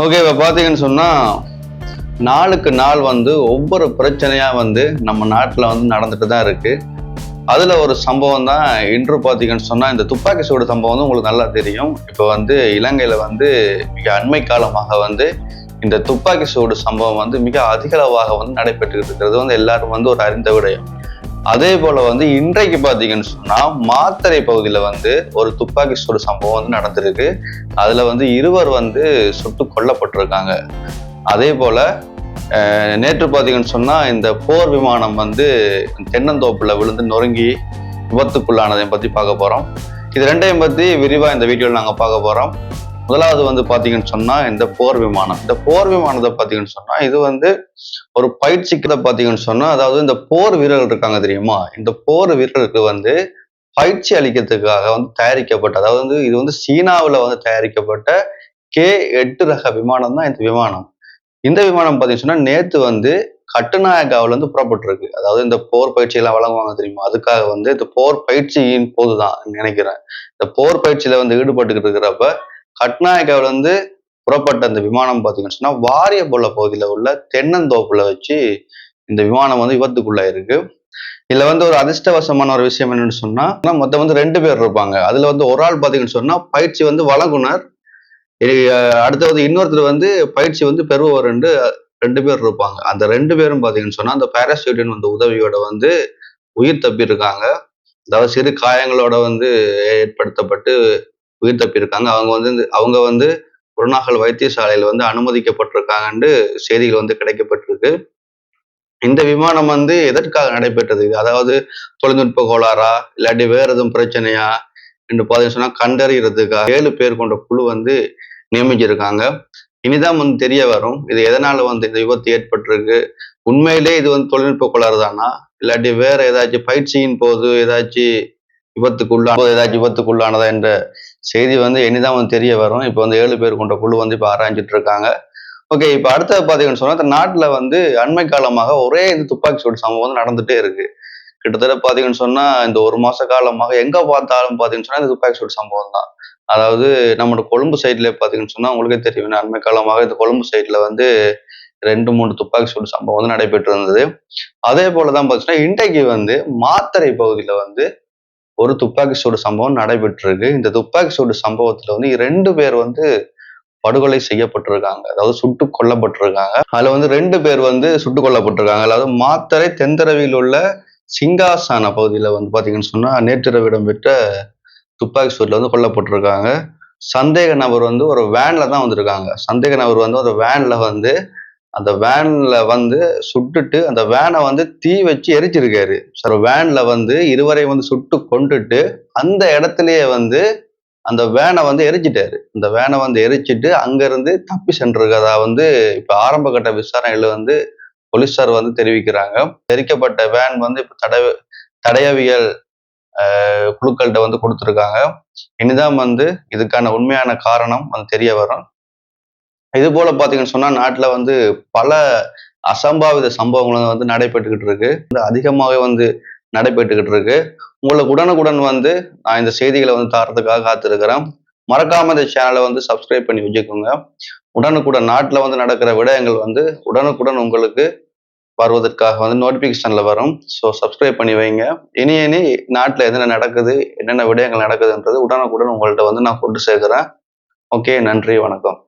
Okay இப்போ பார்த்தீங்கன்னு சொன்னால் நாளுக்கு நாள் வந்து ஒவ்வொரு பிரச்சனையாக வந்து நம்ம நாட்டில் வந்து நடந்துட்டு தான் இருக்குது அதில் ஒரு சம்பவம் தான் இன்று பார்த்தீங்கன்னு சொன்னால் இந்த துப்பாக்கி சூடு சம்பவம் வந்து உங்களுக்கு நல்லா தெரியும். இப்போ வந்து இலங்கையில் வந்து மிக அண்மை காலமாக வந்து இந்த துப்பாக்கி சூடு சம்பவம் வந்து மிக அதிகளவாக வந்து நடைபெற்றுக்கிட்டு இருக்கிறது. வந்து எல்லாரும் வந்து ஒரு அறிந்த விடயம். அதே போல வந்து இன்றைக்கு பார்த்தீங்கன்னு சொன்னா மாத்தறை பகுதியில் வந்து ஒரு துப்பாக்கி சூடு சம்பவம் வந்து நடந்திருக்கு. அதுல வந்து இருவர் வந்து சுட்டு கொல்லப்பட்டிருக்காங்க. அதே போல நேற்று பார்த்தீங்கன்னு சொன்னா இந்த போர் விமானம் வந்து தென்னந்தோப்புல விழுந்து நொறுங்கி விபத்துக்குள்ளானதை பத்தி பார்க்க போறோம். இது ரெண்டையும் பத்தி விரிவா இந்த வீடியோவில் நாங்க பார்க்க போறோம். முதலாவது வந்து பார்த்தீங்கன்னு சொன்னா இந்த போர் விமானம். இந்த போர் விமானத்தை பார்த்தீங்கன்னு சொன்னா இது வந்து ஒரு பயிற்சிக்கு பார்த்தீங்கன்னு சொன்னா அதாவது இந்த போர் வீரர்கள் இருக்காங்க தெரியுமா? இந்த போர் வீரர்களுக்கு வந்து பயிற்சி அளிக்கிறதுக்காக வந்து தயாரிக்கப்பட்ட அதாவது வந்து இது வந்து சீனாவில் வந்து தயாரிக்கப்பட்ட கே எட்டு ரக விமானம் தான் இந்த விமானம். இந்த விமானம் பார்த்தீங்கன்னு சொன்னா நேற்று வந்து கட்டுநாயக்காவில இருந்து புறப்பட்டிருக்கு. அதாவது இந்த போர் பயிற்சி எல்லாம் வழங்குவாங்க தெரியுமா? அதுக்காக வந்து இந்த போர் பயிற்சியின் போதுதான் நினைக்கிறேன். இந்த போர் பயிற்சியில வந்து ஈடுபட்டுக்கிட்டு இருக்கிறப்ப கட்நாயக்காவில் வந்து புறப்பட்ட அந்த விமானம் பார்த்தீங்கன்னு சொன்னால் வாரியபுள்ள பகுதியில் உள்ள தென்னந்தோப்புல வச்சு இந்த விமானம் வந்து விபத்துக்குள்ள இருக்கு. இதுல வந்து ஒரு அதிர்ஷ்டவசமான ஒரு விஷயம் என்னன்னு சொன்னா மொத்தம் வந்து ரெண்டு பேர் இருப்பாங்க. அதுல வந்து ஒரு ஆள் பாத்தீங்கன்னு சொன்னா பயிற்சி வந்து வழங்குனர். இ- அடுத்து வந்து இன்னொருத்தர் வந்து பயிற்சி வந்து பெறுபவர் ரெண்டு ரெண்டு பேர் இருப்பாங்க. அந்த ரெண்டு பேரும் பாத்தீங்கன்னு சொன்னா அந்த பாராசூட்டின் வந்து உதவியோட வந்து உயிர் தப்பி இருக்காங்க அதாவது சிறு காயங்களோட வந்து ஏற்படுத்தப்பட்டு உயிர் தப்பி இருக்காங்க அவங்க வந்து அவங்க வந்து குருநாகல் வைத்தியசாலையில் வந்து அனுமதிக்கப்பட்டிருக்காங்கன்னு செய்திகள் வந்து கிடைக்கப்பட்டிருக்கு. இந்த விமானம் வந்து எதற்காக நடைபெற்றது? அதாவது தொழில்நுட்ப கோளாறா? இல்லாட்டி வேற எதுவும் பிரச்சனையா? என்று பார்த்தீங்கன்னு சொன்னா கண்டறியறதுக்காக ஏழு பேர் கொண்ட குழு வந்து நியமிச்சிருக்காங்க. இனிதான் வந்து தெரிய வரும் இது எதனால வந்து இந்த விபத்து ஏற்பட்டிருக்கு? உண்மையிலே இது வந்து தொழில்நுட்ப கோளாறு தானா இல்லாட்டி வேற ஏதாச்சும் பயிற்சியின் போது ஏதாச்சும் விபத்துக்குள்ளான ஏதாச்சும் விபத்துக்குள்ளானதா என்ற செய்தி வந்து இனிதான் வந்து தெரிய வரும். இப்போ வந்து ஏழு பேர் கொண்ட குழு வந்து இப்போ ஆராய்ஞ்சிட்டு இருக்காங்க. ஓகே இப்போ அடுத்தது பார்த்தீங்கன்னு சொன்னால் இந்த நாட்டில் வந்து அண்மை காலமாக ஒரே இது துப்பாக்கி சூடு சம்பவம் வந்து நடந்துகிட்டே இருக்கு. கிட்டத்தட்ட பார்த்தீங்கன்னு சொன்னால் இந்த ஒரு மாத காலமாக எங்கே பார்த்தாலும் பார்த்தீங்கன்னு சொன்னால் இந்த துப்பாக்கி சூடு சம்பவம் தான். அதாவது நம்மளோட கொழும்பு சைட்ல பார்த்தீங்கன்னு சொன்னால் உங்களுக்கே தெரியும். அண்மை காலமாக இந்த கொழும்பு சைட்ல வந்து ரெண்டு மூணு துப்பாக்கி சூடு சம்பவம் வந்து நடைபெற்று இருந்தது. அதே போலதான் பார்த்தீங்கன்னா இன்றைக்கு வந்து மாத்தரை பகுதியில் வந்து ஒரு துப்பாக்கி சூடு சம்பவம் நடைபெற்றிருக்கு. இந்த துப்பாக்கி சூடு சம்பவத்துல வந்து ரெண்டு பேர் வந்து படுகொலை செய்யப்பட்டிருக்காங்க. அதாவது சுட்டு கொல்லப்பட்டிருக்காங்க. அதுல வந்து ரெண்டு பேர் வந்து சுட்டு கொல்லப்பட்டிருக்காங்க. அதாவது மாத்தரை தெந்தரவியில் உள்ள சிங்காசான பகுதியில் வந்து பார்த்தீங்கன்னு சொன்னால் நேற்றிரவு இடம்பெற்ற துப்பாக்கி சூட்டில் வந்து கொல்லப்பட்டிருக்காங்க. சந்தேக நபர் வந்து ஒரு வேனில் தான் வந்திருக்காங்க. சந்தேக நபர் வந்து ஒரு வேனில் வந்து அந்த வேன்ல வந்து சுட்டுட்டு அந்த வேனை வந்து தீ வச்சு எரிச்சிருக்காரு. சார் வேன்ல வந்து இருவரை வந்து சுட்டு கொண்டுட்டு அந்த இடத்துலயே வந்து அந்த வேனை வந்து எரிச்சிட்டாரு. இந்த வேனை வந்து எரிச்சிட்டு அங்கேருந்து தப்பி சென்றிருக்கதா வந்து இப்ப ஆரம்ப கட்ட விசாரணையில வந்து போலீஸார் வந்து தெரிவிக்கிறாங்க. எரிக்கப்பட்ட வேன் வந்து இப்ப தடை தடையவியல் குழுக்கள்கிட்ட வந்து கொடுத்துருக்காங்க. இனிதான் வந்து இதுக்கான உண்மையான காரணம் வந்து தெரிய வரும். இது போல பாத்தீங்கன்னு சொன்னா நாட்டுல வந்து பல அசம்பாவித சம்பவங்கள் வந்து நடைபெற்றுக்கிட்டு இருக்கு. வந்து அதிகமாகவே வந்து நடைபெற்றுக்கிட்டு இருக்கு. உங்களுக்கு உடனுக்குடன் வந்து நான் இந்த செய்திகளை வந்து தரத்துக்காக காத்திருக்கிறேன். மறக்காம இந்த சேனலை வந்து சப்ஸ்கிரைப் பண்ணி வச்சுக்கோங்க. உடனுக்குடன் நாட்டில் வந்து நடக்கிற விடயங்கள் வந்து உடனுக்குடன் உங்களுக்கு வருவதற்காக வந்து நோட்டிபிகேஷன்ல வரும். ஸோ சப்ஸ்கிரைப் பண்ணி வைங்க. இனி இனி நாட்டில் என்னென்ன நடக்குது என்னென்ன விடயங்கள் நடக்குதுன்றது உடனுக்குடன் உங்கள்கிட்ட வந்து நான் கொண்டு சேர்க்கிறேன். ஓகே நன்றி வணக்கம்.